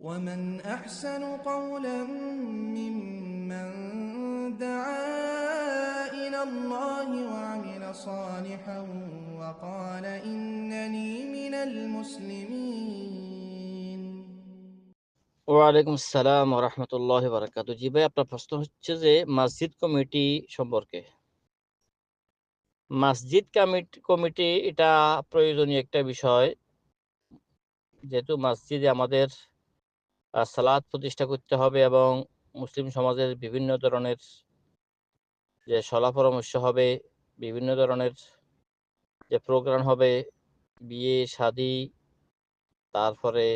ومن أحسن قولا ممن دعا إلى الله وعمل صالحا وقال إنني من المسلمين ওয়ালাইকুম আসসালাম রহমতুল্লাহ বারাকাত জি ভাই আপনার প্রশ্ন হচ্ছে যে মসজিদ কমিটি সম্পর্কে মসজিদ কমিটি কমিটি এটা প্রয়োজনীয় একটা বিষয় যেহেতু মসজিদে আমাদের সালাত প্রতিষ্ঠা করতে হবে এবং মুসলিম সমাজের বিভিন্ন ধরনের যে সলা পরামর্শ হবে, বিভিন্ন ধরনের যে প্রোগ্রাম হবে, বিয়ে, শাদী, তারপরে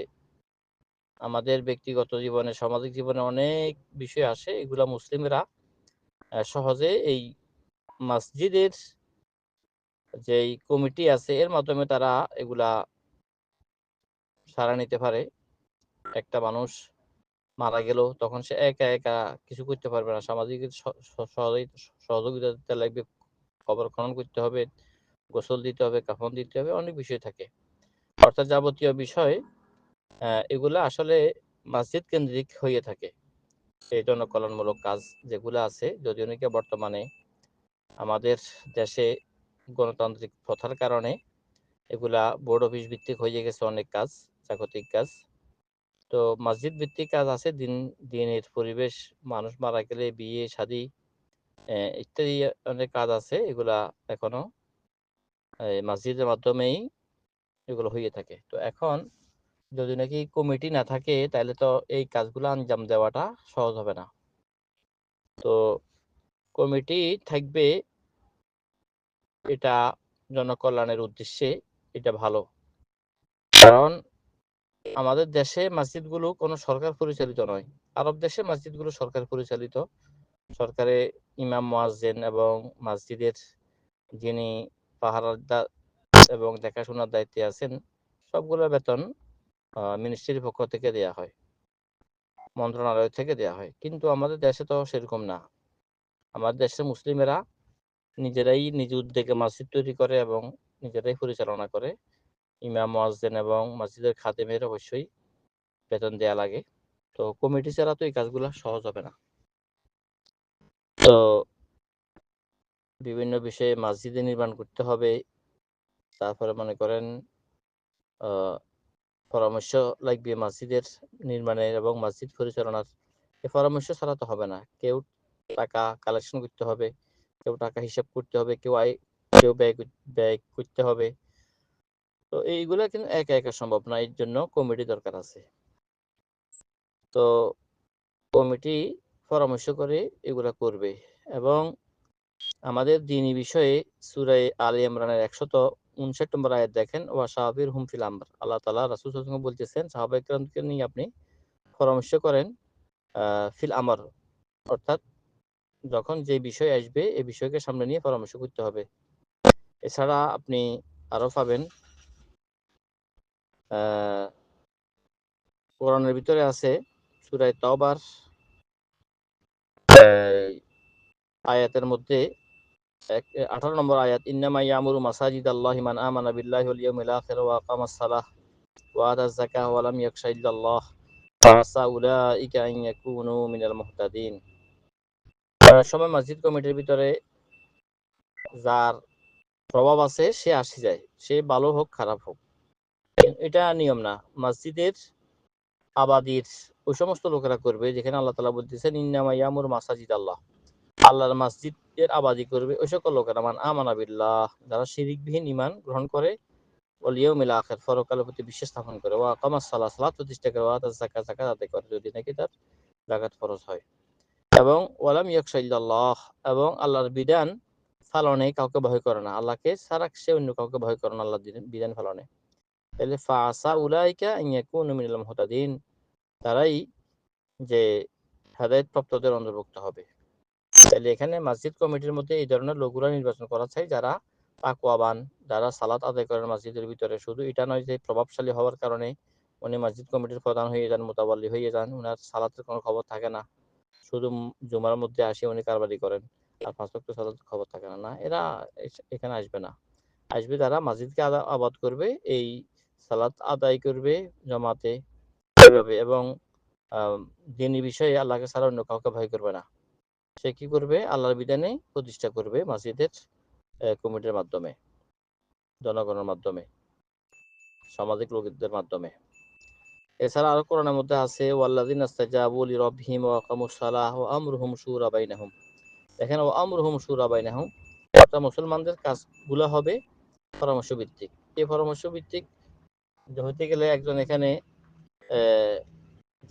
আমাদের ব্যক্তিগত জীবনে, সামাজিক জীবনে অনেক বিষয় আসে, এগুলা মুসলিমরা সহজে এই মসজিদের যেই কমিটি আছে, এর মাধ্যমে তারা এগুলা সারা নিতে পারে। একটা মানুষ মারা গেল, তখন সে একা একা কিছু করতে পারবে না। সামাজিক সহযোগিতা লাগবে, কবর খনন করতে হবে, গোসল দিতে হবে, কাফন দিতে হবে, অনেক বিষয় থাকে। অর্থাৎ যাবতীয় বিষয় এগুলা আসলে মসজিদ কেন্দ্রিক হয়ে থাকে। এই জনকল্যাণমূলক কাজ যেগুলো আছে, যদিও নাকি বর্তমানে আমাদের দেশে গণতান্ত্রিক প্রথার কারণে এগুলা বোর্ড অফিস ভিত্তিক হয়ে গেছে অনেক কাজ, জাগতিক কাজ। তো মসজিদ ভিত্তিক কাজ আছে। দিন, দিনের পরিবেশ, মানুষ মারা গেলে বিয়ে, শাদী ইত্যাদি অনেক কাজ আছে, এগুলা এখনও। মসজিদের মাধ্যমেই এগুলো হয়ে থাকে। তো এখন যদি নাকি কমিটি না থাকে তাহলে তো এই কাজগুলো আঞ্জাম দেওয়াটা সহজ হবে না। তো কমিটি থাকবে এটা জনকল্যাণের উদ্দেশ্যে, এটা ভালো। কারণ আমাদের দেশে মসজিদগুলো কোনো সরকার পরিচালিত নয়। আরব দেশে মসজিদগুলো সরকার পরিচালিত। সরকারে ইমাম মুয়াজ্জিন এবং মসজিদের যিনি পাহারাদার এবং দেখাশোনার দায়িত্বে আছেন, সবগুলো বেতন মিনিস্ট্রির পক্ষ থেকে দেয়া হয়। মন্ত্রণালয় থেকে দেয়া হয়। কিন্তু আমাদের দেশে তো সেরকম না। আমাদের দেশে মুসলিমেরা নিজেরাই নিজ উদ্যোগে মসজিদ তৈরি করে এবং নিজেরাই পরিচালনা করে। ইমাম মুয়াজ্জিন এবং মসজিদের খাদেমের অবশ্যই বেতন দেয়া লাগে। তো কমিটি ছাড়া তো এই কাজগুলো সহজ হবে না। তো বিভিন্ন বিষয়ে মসজিদে নির্মাণ করতে হবে। তারপরে মনে করেন পরামর্শ লাগবে মসজিদের নির্মাণের এবং মসজিদ পরিচালনার। এই পরামর্শ ছাড়া তো হবে না। কেউ টাকা কালেকশন করতে হবে, কেউ টাকা হিসাব করতে হবে, কেউ আয়, কেউ ব্যয় ব্যয় করতে হবে। এইগুলা কিন্তু একা একা সম্ভব না, এর জন্য কমিটি দরকার আছে। তো কমিটি পরামর্শ করে এগুলা করবে এবং আমাদের দিনী বিষয়ে সুরাই আলী ইমরানের একশত উনষাট নম্বর আয়াত দেখেন, ওয়া সাহাবির হুম ফিল আমর। আল্লাহ তালা রাসুল আলাইহি বলতেছেন, সাহাবা ইকরামকে নিয়ে আপনি পরামর্শ করেন ফিল আমর। অর্থাৎ যখন যে বিষয় আসবে এই বিষয়কে সামনে নিয়ে পরামর্শ করতে হবে। এছাড়া আপনি আরও পাবেন কোরআনের ভিতরে আছে সূরা তওবার আহ, আয়াতের মধ্যে আঠারো নম্বর আয়াত ইন্নামা ইয়ামুরু মাসাজিদ আল্লাহি মান ওয়া সালাহ ইয়াকুনু মিনাল মুহতাদিন। সময় মসজিদ কমিটির ভিতরে যার প্রভাব আছে সে আসি যায়। সে ভালো হোক খারাপ হোক। এটা নিয়ম না। মসজিদের আবাদির ওই সমস্ত লোকেরা করবে যেখানে আল্লাহ তালা বলতেছেন ইয়ামুর মাসাজিদ আল্লাহ। আল্লাহর মসজিদের আবাদি করবে ওই সকল লোকেরা। মান আমানা বিল্লাহ, যারা শিরিকবিহীন ইমান গ্রহণ করে হয়। এবং ওয়ালাম এবং আল্লাহর বিধান কাউকে ভয় করে না। ছাড়া সে অন্য কাউকে ভয় করে না, আল্লাহর দিন- বিধান পালনে। তাহলে ফাসা উলাইকা ইয়াকুনু মিনাল মুহতাদিন তারাই যে হেদায়েত প্রাপ্তদের অন্তর্ভুক্ত হবে। তাহলে এখানে মসজিদ কমিটির মধ্যে এই ধরনের লোকগুলা নির্বাচন করা চাই যারা তাকওয়াবান, যারা সালাত আদায় করেন মসজিদের ভিতরে। শুধু এটা নয় যে প্রভাবশালী হওয়ার কারণে উনি মসজিদ কমিটির প্রধান হয়ে যান, মোতাবাল্লি হয়ে যান, উনার সালাতের কোনো খবর থাকে না। শুধু জুমার মধ্যে আসে উনি কারবারি করেন, আর পাঁচ ওয়াক্ত সালাতের খবর থাকে না। না, এরা এখানে আসবে না। আসবে তারা মসজিদকে আবাদ করবে এই সালাত আদায় করবে জমাতে এভাবে এবং দিনী বিষয়ে আল্লাহকে ছাড়া অন্য কাউকে ভয় করবে না। সে কি করবে? আল্লাহর বিধানে প্রতিষ্ঠা করবে মসজিদের কমিটির মাধ্যমে, জনগণের মাধ্যমে, সামাজিক লোকদের মাধ্যমে। এছাড়া আরও কোরআনের মধ্যে আছে, ওয়াল্লাযিন আস্তাজাবু লিরাব্বিহিম ওয়া আকামুস সালাহ ওয়া আমরুহুম শুরা বাইনাহুম। দেখেন ওয়া আমরুহুম শুরা বাইনাহুম অর্থাৎ মুসলমানদের কাজগুলো হবে পরামর্শ ভিত্তিক এই পরামর্শ ভিত্তিক হতে গেলে একজন এখানে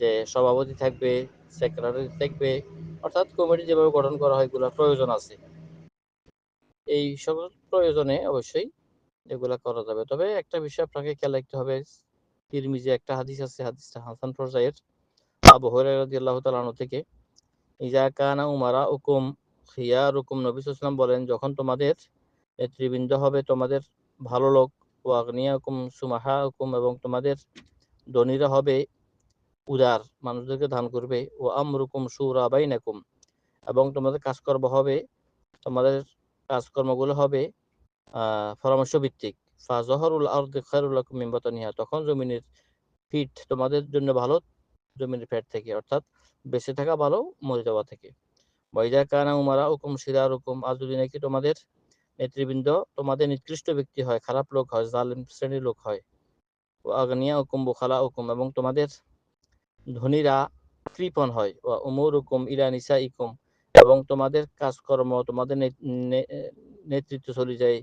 যে সভাপতি থাকবে সেক্রেটারি থাকবে, অর্থাৎ কমিটি যেভাবে গঠন করা হয়, এগুলোর প্রয়োজন আছে। এই সব প্রয়োজনে অবশ্যই এগুলা করা যাবে। তবে একটা বিষয় আপনাকে খেয়াল রাখতে হবে, তিরমিজি একটা হাদিস আছে, হাদিসটা হাসান পর্যায়ের আবু হুরায়রা রাদিয়াল্লাহু তাআলা আনহু থেকে, ইজা কানা উমারা উকুম খিয়ারুকুম নবী সাল্লাল্লাহু বলেন, যখন তোমাদের নেতৃবৃন্দ হবে, তোমাদের ভালো লোক ওয়াগনিয়াকুম সুমাহাকুম এবং তোমাদের ধনীরা হবে উদার। মানুষদেরকে দান করবে। ও আমরুকুম সুরা বাইনাকুম এবং তোমাদের কাজকর্ম হবে, তোমাদের কাজকর্মগুলো হবে পরামর্শ ভিত্তিক ফাজহরুল আরদি খায়রুল লাকুম মিন বাতনিহা। তখন জমিনের ফিট তোমাদের জন্য ভালো, জমিনের ফ্যাট থেকে, অর্থাৎ বেঁচে থাকা ভালো, মরে যাওয়া থেকে। ওয়াইদা কানা উমারা হুকুম সিরার হুকুম আর যদি নাকি তোমাদের নেতৃবৃন্দ তোমাদের নিকৃষ্ট ব্যক্তি হয়, খারাপ লোক হয়, জালিম শ্রেণির লোক হয়। ও আগনিয়া হুকুম, বোখালা হুকুম এবং তোমাদের ধনীরা কৃপণ হয়। ও উমর হুকুম, ইলা নিসা ইকুম এবং তোমাদের কাজকর্ম, তোমাদের নেতৃত্ব চলে যায়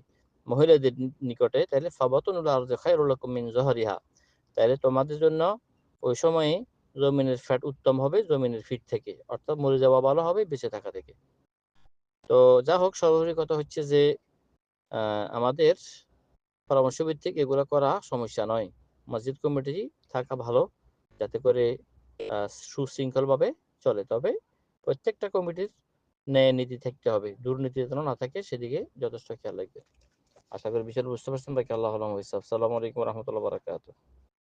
মহিলাদের নিকটে তাহলে ফাবাতুনুল আরদি খায়রুল লাকুম মিন জহরিহা। তাহলে তোমাদের জন্য ওই সময়ে জমিনের ফ্যাট উত্তম হবে, জমিনের ফিট থেকে। অর্থাৎ মরে যাওয়া ভালো হবে, বেঁচে থাকা থেকে। তো যা হোক সর্বোপরি কথা হচ্ছে যে আমাদের পরামর্শ ভিত্তিক এগুলো করা সমস্যা নয়। মসজিদ কমিটি থাকা ভালো, যাতে করে সুশৃঙ্খলভাবে চলে। তবে প্রত্যেকটা কমিটির ন্যায় নীতি থাকতে হবে। দুর্নীতি যেন না থাকে, সেদিকে যথেষ্ট খেয়াল রাখবে। আশা করি বিষয়টা বুঝতে পারছেন। বাকি আল্লাহ আলম আসসালামু আলাইকুম রহমতুল্লাহ বারাকাতুহ।